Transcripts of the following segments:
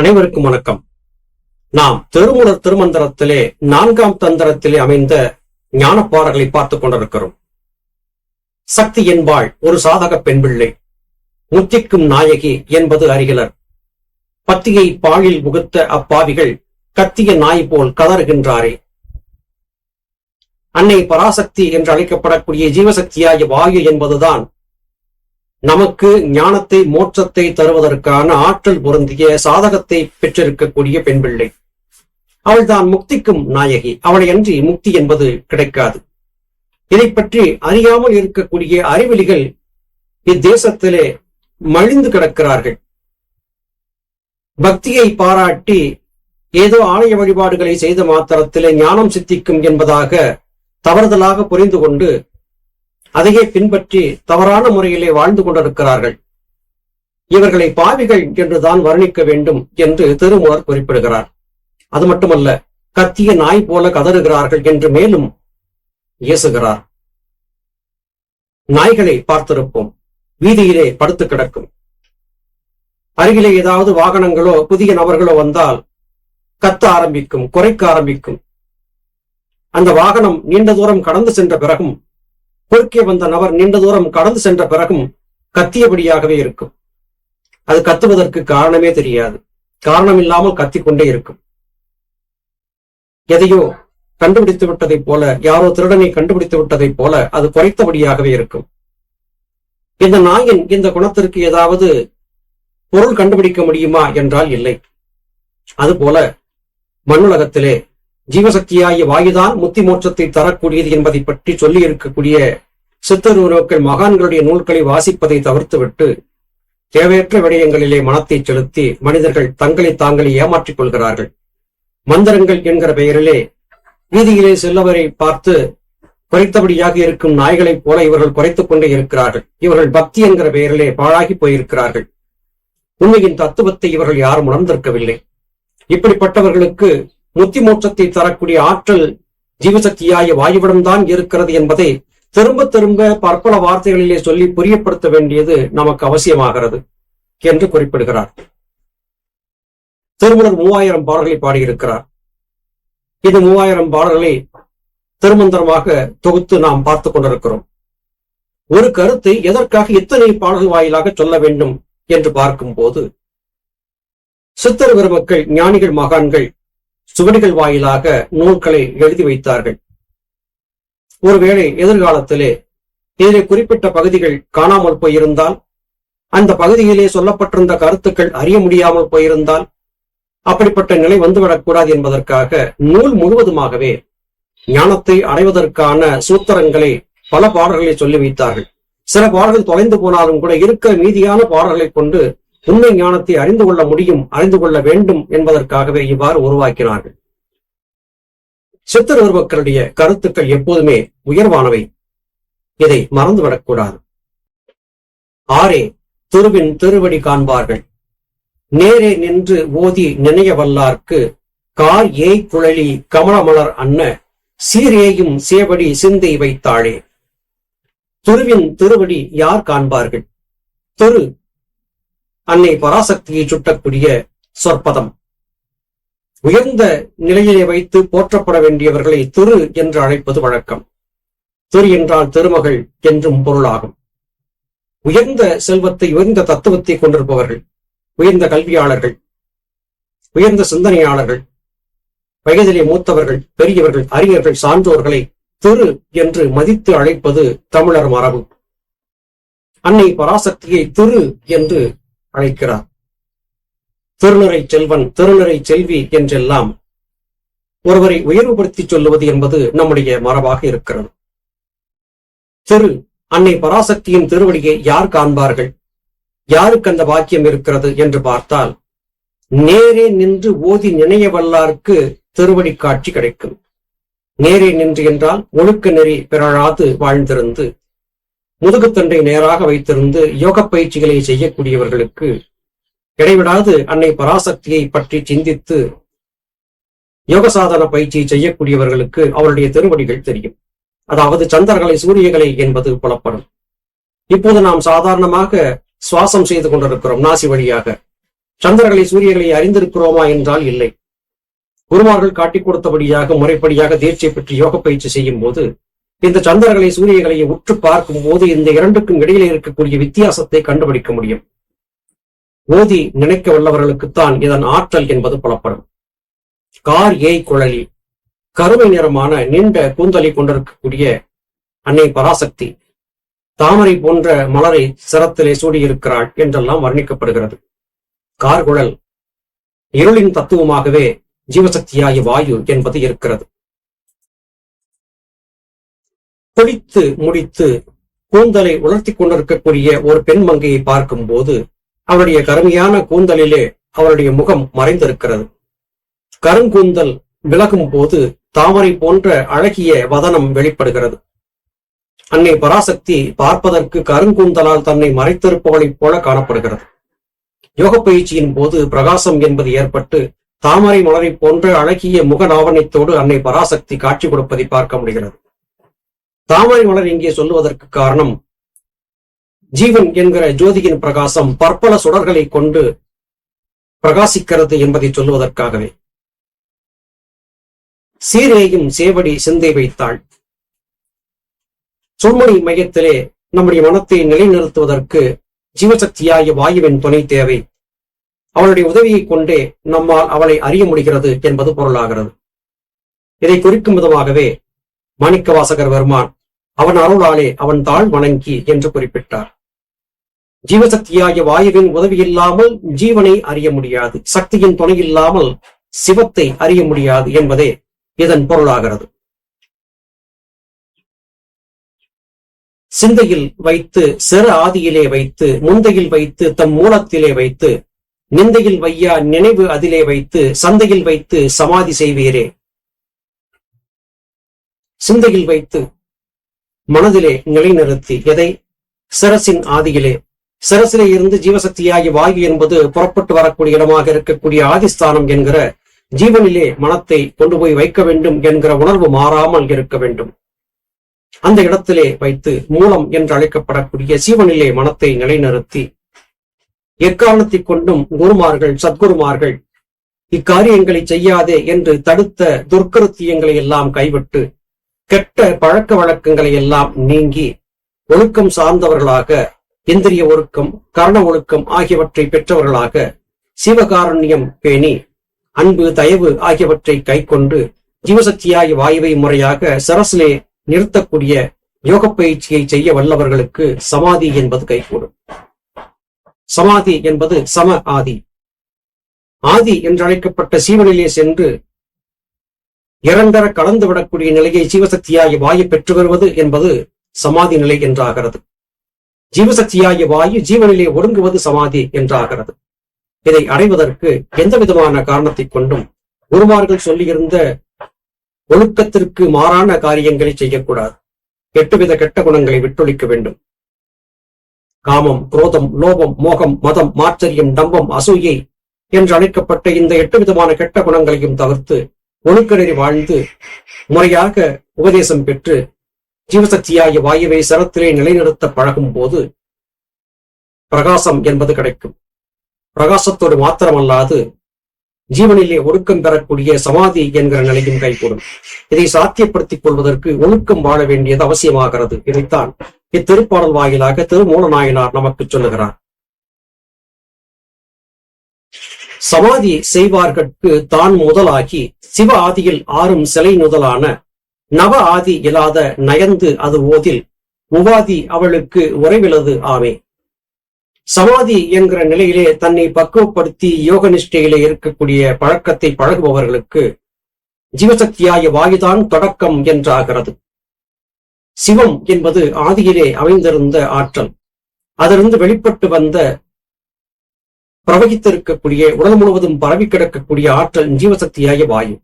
அனைவருக்கும் வணக்கம். நாம் திருமூலர் திருமந்திரத்திலே நான்காம் தந்திரத்திலே அமைந்த ஞானப்பாடல்களை பார்த்துக் கொண்டிருக்கிறோம். சக்தி என்பாள் ஒரு சாதக பெண் பிள்ளை முத்திக்கும் நாயகி என்பது அறிகிலர் பத்தியை பாழில் முகுத்த அப்பாவிகள் கத்திய நாய் போல் கதறுகின்றாரே. அன்னை பராசக்தி என்று அழைக்கப்படக்கூடிய ஜீவசக்தியாகிய வாயு என்பதுதான் நமக்கு ஞானத்தை மோட்சத்தை தருவதற்கான ஆற்றல் பொருந்திய சாதகத்தை பெற்றிருக்கக்கூடிய பெண் பிள்ளை. அவள் தான் முக்திக்கும் நாயகி. அவளை அன்றி முக்தி என்பது கிடைக்காது. இதை பற்றி அறியாமல் இருக்கக்கூடிய அறிவெளிகள் இத்தேசத்திலே மழிந்து கிடக்கிறார்கள். பக்தியை பாராட்டி ஏதோ ஆலய வழிபாடுகளை செய்த மாத்திரத்திலே ஞானம் சித்திக்கும் என்பதாக தவறுதலாக புரிந்து கொண்டு அதையே பின்பற்றி தவறான முறையிலே வாழ்ந்து கொண்டிருக்கிறார்கள். இவர்களை பாவிகள் என்றுதான் வர்ணிக்க வேண்டும் என்று திருமூலர் குறிப்பிடுகிறார். அது மட்டுமல்ல கத்திய நாய் போல கதறுகிறார்கள் என்று மேலும் இயேசுகிறார் நாய்களை பார்த்திருப்போம். வீதியிலே படுத்து கிடக்கும். அருகிலே ஏதாவது வாகனங்களோ புதிய நபர்களோ வந்தால் கத்த ஆரம்பிக்கும் குறைக்க ஆரம்பிக்கும். அந்த வாகனம் நீண்ட தூரம் கடந்து சென்ற பிறகும் குறுக்கே வந்த நபர் நீண்ட தூரம் கடந்து சென்ற பிறகும் கத்தியபடியாகவே இருக்கும். அது கத்துவதற்கு காரணமே தெரியாது. காரணம் இல்லாமல் கத்திக்கொண்டே இருக்கும். எதையோ கண்டுபிடித்து விட்டதைப் போல யாரோ திருடனை கண்டுபிடித்து விட்டதைப் போல அது குறைத்தபடியாகவே இருக்கும். இந்த நாயின் இந்த குணத்திற்கு ஏதாவது பொருள் கண்டுபிடிக்க முடியுமா என்றால் இல்லை. அதுபோல மண்ணுலகத்திலே ஜீவசக்தியாகிய வாயுதான் முத்தி மோட்சத்தை தரக்கூடியது என்பதை பற்றி சொல்லி இருக்கக்கூடிய சித்தருவர்கள் மகான்களுடைய நூல்களை வாசிப்பதை தவிர்த்துவிட்டு தேவையற்ற விடயங்களிலே மனத்தை செலுத்தி மனிதர்கள் தங்களை தாங்களே ஏமாற்றிக் கொள்கிறார்கள். மந்திரங்கள் என்கிற பெயரிலே வீதியிலே செல்லவரை பார்த்து குறைத்தபடியாக இருக்கும் நாய்களைப் போல இவர்கள் குறைத்துக் கொண்டே இருக்கிறார்கள். இவர்கள் பக்தி என்கிற பெயரிலே பாழாகி போயிருக்கிறார்கள். உண்மையின் தத்துவத்தை இவர்கள் யாரும் உணர்ந்திருக்கவில்லை. இப்படிப்பட்டவர்களுக்கு முத்தி மோட்சத்தை தரக்கூடிய ஆற்றல் ஜீவசக்தியாய வாயுவிடம்தான் இருக்கிறது என்பதை திரும்ப திரும்ப பற்பல வார்த்தைகளிலே சொல்லி புரியப்படுத்த வேண்டியது நமக்கு அவசியமாகிறது என்று குறிப்பிடுகிறார். திருமணர் மூவாயிரம் பாடல்களை பாடியிருக்கிறார். இது மூவாயிரம் பாடல்களை திருமந்திரமாக தொகுத்து நாம் பார்த்துக் கொண்டிருக்கிறோம். ஒரு கருத்தை எதற்காக இத்தனை பாடல்கள் வாயிலாக சொல்ல வேண்டும் என்று பார்க்கும்போது சித்தர் பெருமக்கள் ஞானிகள் மகான்கள் சுவடிகள் வாயிலாக நூல்களை எழுதி வைத்தார்கள். ஒருவேளை எதிர்காலத்திலே இதிலே குறிப்பிட்ட பகுதிகள் காணாமல் போயிருந்தால் அந்த பகுதியிலே சொல்லப்பட்டிருந்த கருத்துக்கள் அறிய முடியாமல் போயிருந்தால் அப்படிப்பட்ட நிலை வந்துவிடக்கூடாது என்பதற்காக நூல் முழுவதுமாகவே ஞானத்தை அடைவதற்கான சூத்திரங்களை பல பாடல்களை சொல்லி வைத்தார்கள். சில பாடல்கள் தொலைந்து போனாலும் கூட இருக்க மீதியான பாடல்களை கொண்டு உண்மை ஞானத்தை அறிந்து கொள்ள முடியும் அறிந்து கொள்ள வேண்டும் என்பதற்காகவே இவ்வாறு உருவாக்கினார்கள். சித்தருவக்கருடைய கருத்துக்கள் எப்போதுமே உயர்வானவை. இதை மறந்துவிடக்கூடாது. ஆரே திருவின் திருவடி காண்பார்கள். நேரே நின்று ஓதி நினைய வல்லார்க்கு கார் ஏய் குழலி கமலமலர் அன்ன சீரேயும் சேவடி சிந்தை வைத்தாளே. துருவின் திருவடி யார் காண்பார்கள்? திரு அன்னை பராசக்தியை சுட்டக்கூடிய சொற்பதம். உயர்ந்த நிலையிலே வைத்து போற்றப்பட வேண்டியவர்களை திரு என்று அழைப்பது வழக்கம். திரு என்றால் திருமகள் என்றும் பொருளாகும். உயர்ந்த செல்வத்தை உயர்ந்த தத்துவத்தை கொண்டிருப்பவர்கள் உயர்ந்த கல்வியாளர்கள் உயர்ந்த சிந்தனையாளர்கள் வயதிலே மூத்தவர்கள் பெரியவர்கள் அறிஞர்கள் சான்றோர்களை திரு என்று மதித்து அழைப்பது தமிழர் மரபு. அன்னை பராசக்தியை திரு என்று அழைக்கிறார் திருநிறை செல்வன் திருநிறை செல்வி என்றெல்லாம் ஒருவரை உயர்வுபடுத்தி சொல்லுவது என்பது நம்முடைய மரபாக இருக்கிறது. திரு அன்னை பராசக்தியின் திருவடியை யார் காண்பார்கள்? யாருக்கு அந்த பாக்கியம் இருக்கிறது என்று பார்த்தால் நேரே நின்று ஓதி நினைய வல்லார்க்கு திருவடி காட்சி கிடைக்கும். நேரே நின்று என்றால் ஒழுக்க நெறி பிறழாது வாழ்ந்திருந்து முதுகுத்தண்டை நேராக வைத்திருந்து யோக பயிற்சிகளை செய்யக்கூடியவர்களுக்கு இடைவிடாது அன்னை பராசக்தியை பற்றி சிந்தித்து யோக சாதன பயிற்சியை செய்யக்கூடியவர்களுக்கு அவருடைய திருவடிகள் தெரியும். அதாவது சந்திரகலை சூரியகலை என்பது புலப்படும். இப்போது நாம் சாதாரணமாக சுவாசம் செய்து கொண்டிருக்கிறோம் நாசி வழியாக. சந்திரகலை சூரியகளை அறிந்திருக்கிறோமா என்றால் இல்லை. குருமார்கள் காட்டிக் கொடுத்தபடியாக முறைப்படியாக தேர்ச்சியை பற்றி யோக பயிற்சி செய்யும் போது இந்த சந்திரர்களை சூரியர்களை உற்று பார்க்கும் போது இந்த இரண்டுக்கும் இடையிலே இருக்கக்கூடிய வித்தியாசத்தை கண்டுபிடிக்க முடியும். ஓதி நினைக்க வல்லவர்களுக்குத்தான் இதன் ஆற்றல் என்பது புலப்படும். கார் ஏய் குழலி. கருமை நிறமான நீண்ட கூந்தலை கொண்டிருக்கக்கூடிய அன்னை பராசக்தி. தாமரை போன்ற மலரை சிரத்திலே சூடியிருக்கிறாள் என்றெல்லாம் வர்ணிக்கப்படுகிறது. கார்குழல். இருளின் தத்துவமாகவே ஜீவசக்தியாகி வாயு என்பது இருக்கிறது. குளித்து முடித்து கூந்தலை உலர்த்தி கொண்டிருக்கக்கூடிய ஒரு பெண் மங்கையை பார்க்கும் போது அவருடைய கருமையான கூந்தலிலே அவருடைய முகம் மறைந்திருக்கிறது. கருங்கூந்தல் விலகும் போது தாமரை போன்ற அழகிய வதனம் வெளிப்படுகிறது. அன்னை பராசக்தி பார்ப்பதற்கு கருங்கூந்தலால் தன்னை மறைத்திருப்பவளைப் போல காணப்படுகிறது. யோக பயிற்சியின் போது பிரகாசம் என்பது ஏற்பட்டு தாமரை மலரை போன்ற அழகிய முக நாவணத்தோடு அன்னை பராசக்தி காட்சி கொடுப்பதை பார்க்க முடிகிறது. தாமரை மலர் இங்கே சொல்லுவதற்கு காரணம் ஜீவன் என்கிற ஜோதியின் பிரகாசம் பற்பல சுடர்களை கொண்டு பிரகாசிக்கிறது என்பதை சொல்லுவதற்காகவே. சீரேயும் சேவடி சிந்தை வைத்தாள். சுழ்மணி மையத்திலே நம்முடைய மனத்தை நிலைநிறுத்துவதற்கு ஜீவசக்தியாகிய வாயுவின் துணை தேவை. அவளுடைய உதவியை கொண்டே நம்மால் அவளை அறிய முடிகிறது என்பது பொருளாகிறது. இதை குறிக்கும் விதமாகவே மாணிக்க வாசகர் அவன் அருளாலே அவன் தாழ் வணங்கி என்று குறிப்பிட்டார். ஜீவசக்தியாகிய வாயுவின் உதவி இல்லாமல் ஜீவனை அறிய முடியாது. சக்தியின் துணை இல்லாமல் சிவத்தை அறிய முடியாது என்பதே இதன் பொருளாகிறது. சிந்தையில் வைத்து சிறு ஆதியிலே வைத்து முந்தையில் வைத்து தம் மூலத்திலே வைத்து நிந்தையில் வையா நினைவு அதிலே வைத்து சந்தையில் வைத்து சமாதி செய்வீரே. சிந்தையில் வைத்து மனதிலே நிலைநிறுத்தி எதை? சிரசின் ஆதியிலே. சிரசிலே இருந்து ஜீவசக்தியாகி வாயு என்பது புறப்பட்டு வரக்கூடிய இடமாக இருக்கக்கூடிய ஆதிஸ்தானம் என்கிற ஜீவனிலே மனத்தை கொண்டு போய் வைக்க வேண்டும் என்கிற உணர்வு மாறாமல் இருக்க வேண்டும். அந்த இடத்திலே வைத்து மூலம் என்று அழைக்கப்படக்கூடிய சீவனிலே மனத்தை நிலைநிறுத்தி எக்காரணத்தை கொண்டும் குருமார்கள் சத்குருமார்கள் இக்காரியங்களை செய்யாதே என்று தடுத்த துர்க்கருத்தியங்களை எல்லாம் கைவிட்டு கெட்ட பழக்க வழக்கங்களை எல்லாம் நீங்கி ஒழுக்கம் சார்ந்தவர்களாக இந்திரிய ஒழுக்கம் கரண ஒழுக்கம் ஆகியவற்றை பெற்றவர்களாக சிவகாரண்யம் பேணி அன்பு தயவு ஆகியவற்றை கைக்கொண்டு ஜீவசக்தியாய் வாயுவை முறையாக சரசிலே நிறுத்தக்கூடிய யோக பயிற்சியை செய்ய வல்லவர்களுக்கு சமாதி என்பது கைகூடும். சமாதி என்பது சம ஆதி. ஆதி என்றழைக்கப்பட்ட சீவனிலே சென்று இரண்டர கலந்து விடக்கூடிய நிலையை ஜீவசக்தியாய வாயு பெற்று வருவது என்பது சமாதி நிலை என்றாகிறது. ஜீவசக்தியாய வாயு ஜீவனிலே ஒடுங்குவது சமாதி என்றாகிறது. இதை அடைவதற்கு எந்த விதமான காரணத்தை கொண்டும் குருமார்கள் சொல்லியிருந்த ஒழுக்கத்திற்கு மாறான காரியங்களை செய்யக்கூடாது. எட்டு வித கெட்ட குணங்களை விட்டொழிக்க வேண்டும். காமம் குரோதம் லோபம் மோகம் மதம் மாச்சரியம் டம்பம் அசூயை என்று அழைக்கப்பட்ட இந்த எட்டு விதமான கெட்ட குணங்களையும் தவிர்த்து ஒழுக்கடறி வாழ்ந்து முறையாக உபதேசம் பெற்று ஜீவசக்தியாகிய வாயுவை சரத்திலே நிலைநிறுத்த பழகும் போது பிரகாசம் என்பது கிடைக்கும். பிரகாசத்தோடு மாத்திரமல்லாது ஜீவனிலே ஒழுக்கம் பெறக்கூடிய சமாதி என்கிற நிலையும் கைகூடும். இதை சாத்தியப்படுத்திக் கொள்வதற்கு ஒழுக்கம் வாழ வேண்டியது அவசியமாகிறது. இதைத்தான் இத்திருப்பாடல் வாயிலாக திருமூலநாயனார் நமக்கு சொல்லுகிறார். சமாதி செய்வார்கட்கு தான் முதலாகி சிவ ஆதியில் ஆறும் சிலை முதலான நவ ஆதி இல்லாத நயந்து அது ஓதில் உவாதி அவளுக்கு உறைவிலது ஆமே. சமாதி என்கிற நிலையிலே தன்னை பக்குவப்படுத்தி யோக நிஷ்டையிலே இருக்கக்கூடிய பழக்கத்தை பழகுபவர்களுக்கு ஜீவசக்தியாய வாயுதான் தொடக்கம் என்றாகிறது. சிவம் என்பது ஆதியிலே அமைந்திருந்த ஆற்றல். அதிலிருந்து வெளிப்பட்டு வந்த பிரவகித்திருக்கக்கூடிய உடல் முழுவதும் பரவி கிடக்கக்கூடிய ஆற்றல் ஜீவசக்தியாய வாயு.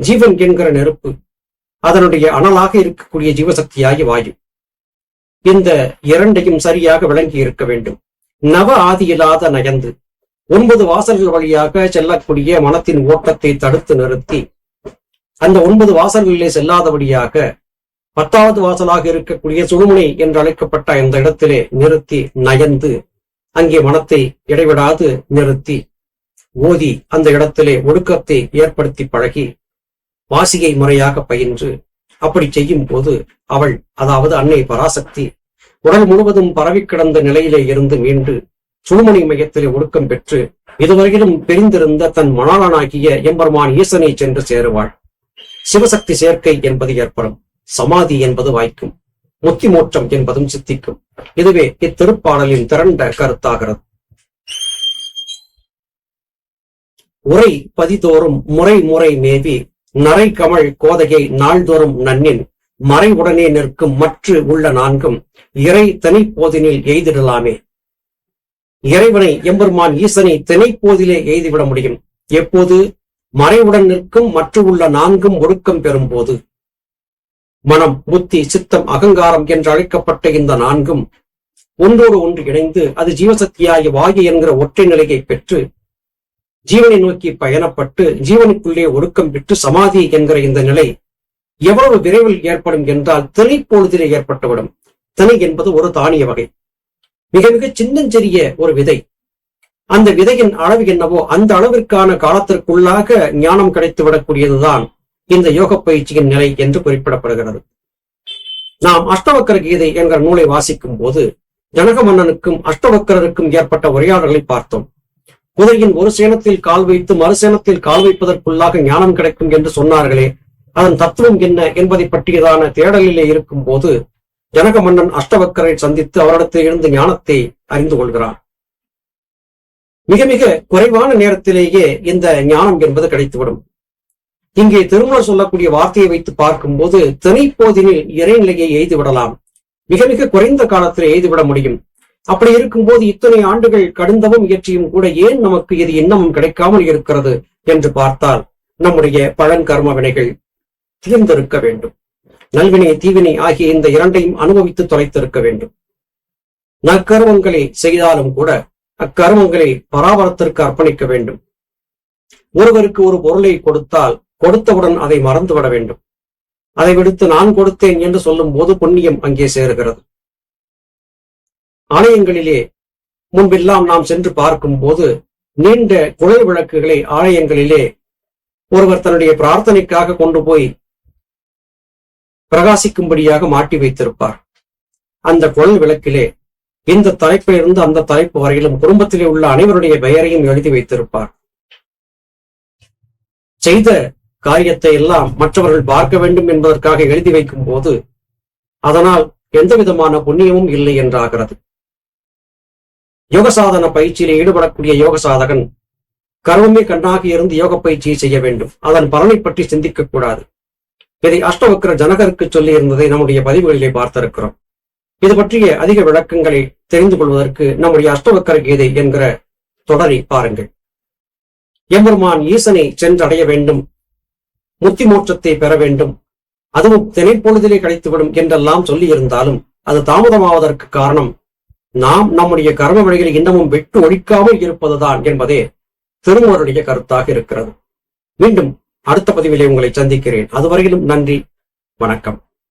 ஜீவன் என்கிற நெருப்பு அதனுடைய அனலாக இருக்கக்கூடிய ஜீவசக்தியாகிய வாயு. இந்த இரண்டையும் சரியாக விளங்கி இருக்க வேண்டும். நவ ஆதியில்லாத நயந்து ஒன்பது வாசல்கள் வழியாக செல்லக்கூடிய மனத்தின் ஓட்டத்தை தடுத்து நிறுத்தி அந்த ஒன்பது வாசல்களிலே செல்லாதபடியாக பத்தாவது வாசலாக இருக்கக்கூடிய சுழுமுனை என்று அழைக்கப்பட்ட இந்த இடத்திலே நிறுத்தி நயந்து அங்கே மனத்தை இடைவிடாது நிறுத்தி. ஓதி அந்த இடத்திலே ஒடுக்கத்தை ஏற்படுத்தி பழகி வாசியை முறையாக பயின்று. அப்படி செய்யும் போது அவள் அதாவது அன்னை பராசக்தி உடல் முழுவதும் பரவி கிடந்த நிலையிலே இருந்து மீண்டு சுழுமணி மையத்திலே ஒடுக்கம் பெற்று இதுவரையிலும் பிரிந்திருந்த தன் மணாளனாகிய எம்பெருமான் ஈசனை சென்று சேருவாள். சிவசக்தி சேர்க்கை என்பது ஏற்படும். சமாதி என்பது வாய்க்கும். முத்தி மோட்சம் என்பதும் சித்திக்கும். இதுவே இத்திருப்பாடலின் திரண்ட கருத்தாகிறது. உரை பதிதோறும் முறை முறை மேவி நரை கமழ் கோதையை நாள்தோறும் நன்னின் மறைவுடனே நிற்கும் மற்ற உள்ள நான்கும் இறை தனிப்போதினில் எய்திடலாமே. இறைவனை எம்பெருமான் ஈசனை திணைப்போதிலே எய்திவிட முடியும். எப்போது? மறைவுடன் நிற்கும் மற்ற உள்ள நான்கும் ஒடுக்கம் பெறும் போது மனம் புத்தி சித்தம் அகங்காரம் என்று அழைக்கப்பட்ட இந்த நான்கும் ஒன்றோடு ஒன்று இணைந்து அது ஜீவசக்தியாகிய வாயு என்கிற ஒற்றை நிலையை பெற்று ஜீவனை நோக்கி பயணப்பட்டு ஜீவனுக்குள்ளே ஒடுக்கம் விட்டு சமாதி என்கிற இந்த நிலை எவ்வளவு விரைவில் ஏற்படும் என்றால் திணைப்பொழுதிலே ஏற்பட்டுவிடும். திணை என்பது ஒரு தானிய வகை. மிக மிக சின்னஞ்சிறிய ஒரு விதை. அந்த விதையின் அளவு என்னவோ அந்த அளவிற்கான காலத்திற்குள்ளாக ஞானம் கிடைத்து விடக்கூடியதுதான் இந்த யோக பயிற்சியின் நிலை என்று குறிப்பிடப்படுகிறது. நாம் அஷ்டவக்கர கீதை என்கிற நூலை வாசிக்கும் போது ஜனக மன்னனுக்கும் அஷ்டவக்கரருக்கும் ஏற்பட்ட உரையாடல்களை பார்த்தோம். குதிரையின் ஒரு சேனத்தில் கால் வைத்து மறுசேனத்தில் கால் வைப்பதற்குள்ளாக ஞானம் கிடைக்கும் என்று சொன்னார்களே அதன் தத்துவம் என்ன என்பதை பற்றியதான தேடலிலே இருக்கும் போது ஜனக மன்னன் அஷ்டவக்கரை சந்தித்து அவரிடத்தில் இருந்து ஞானத்தை அறிந்து கொள்கிறார். மிக மிக குறைவான நேரத்திலேயே இந்த ஞானம் என்பது கிடைத்துவிடும். இங்கே திருமணம் சொல்லக்கூடிய வார்த்தையை வைத்து பார்க்கும்போது திரைப்போதினில் இறைநிலையை எய்து விடலாம் மிக மிக குறைந்த காலத்தில் எய்துவிட முடியும். அப்படி இருக்கும்போது இத்தனை ஆண்டுகள் கடுந்தவும் இயற்றியும் கூட ஏன் நமக்கு இது இன்னமும் கிடைக்காமல் இருக்கிறது என்று பார்த்தால் நம்முடைய பழங்கர்ம வினைகள் தீர்ந்திருக்க வேண்டும். நல்வினை தீவினை ஆகிய இந்த இரண்டையும் அனுபவித்து தொலைத்திருக்க வேண்டும். நற்கர்மங்களை செய்தாலும் கூட அக்கர்மங்களை பராபரத்திற்கு அர்ப்பணிக்க வேண்டும். ஒருவருக்கு ஒரு பொருளை கொடுத்தால் கொடுத்தவுடன் அதை மறந்துவிட வேண்டும். அதை விடுத்து நான் கொடுத்தேன் என்று சொல்லும் போது புண்ணியம் அங்கே சேருகிறது. ஆலயங்களிலே முன்பெல்லாம் நாம் சென்று பார்க்கும் போது நீண்ட குழல் விளக்குகளை ஆலயங்களிலே ஒருவர் தன்னுடைய பிரார்த்தனைக்காக கொண்டு போய் பிரகாசிக்கும்படியாக மாட்டி வைத்திருப்பார். அந்த குழல் விளக்கிலே இந்த தலைப்பிலிருந்து அந்த தலைப்பு வரையிலும் குடும்பத்திலே உள்ள அனைவருடைய பெயரையும் எழுதி வைத்திருப்பார். செய்த காரியத்தை எல்லாம் மற்றவர்கள் பார்க்க வேண்டும் என்பதற்காக எழுதி வைக்கும் போது அதனால் எந்த விதமான புண்ணியமும் இல்லை என்றாகிறது. யோக சாதன பயிற்சியிலே ஈடுபடக்கூடிய யோக சாதகன் கர்வமே கண்ணாக இருந்து யோக பயிற்சியை செய்ய வேண்டும். அதன் பலனை பற்றி சிந்திக்க கூடாது. இதை அஷ்டவக்கர ஜனகருக்கு சொல்லி இருந்ததை நம்முடைய பதிவுகளிலே பார்த்திருக்கிறோம். இது பற்றிய அதிக விளக்கங்களை தெரிந்து கொள்வதற்கு நம்முடைய அஷ்டவக்கர கீதை என்கிற தொடரை பாருங்கள். எம்பெருமான் ஈசனை சென்றடைய வேண்டும். முத்தி மோட்சத்தை பெற வேண்டும். அதுவும் தினைப்பொழுதிலே கிடைத்துவிடும் என்றெல்லாம் சொல்லி இருந்தாலும் அது தாமதமாவதற்கு காரணம் நாம் நம்முடைய கர்ம வழிகளை இன்னமும் வெட்டு ஒழிக்காமல் இருப்பதுதான் என்பதே திருமூருடைய கருத்தாக இருக்கிறது. மீண்டும் அடுத்த பதிவிலே உங்களை சந்திக்கிறேன். அதுவரையிலும் நன்றி வணக்கம்.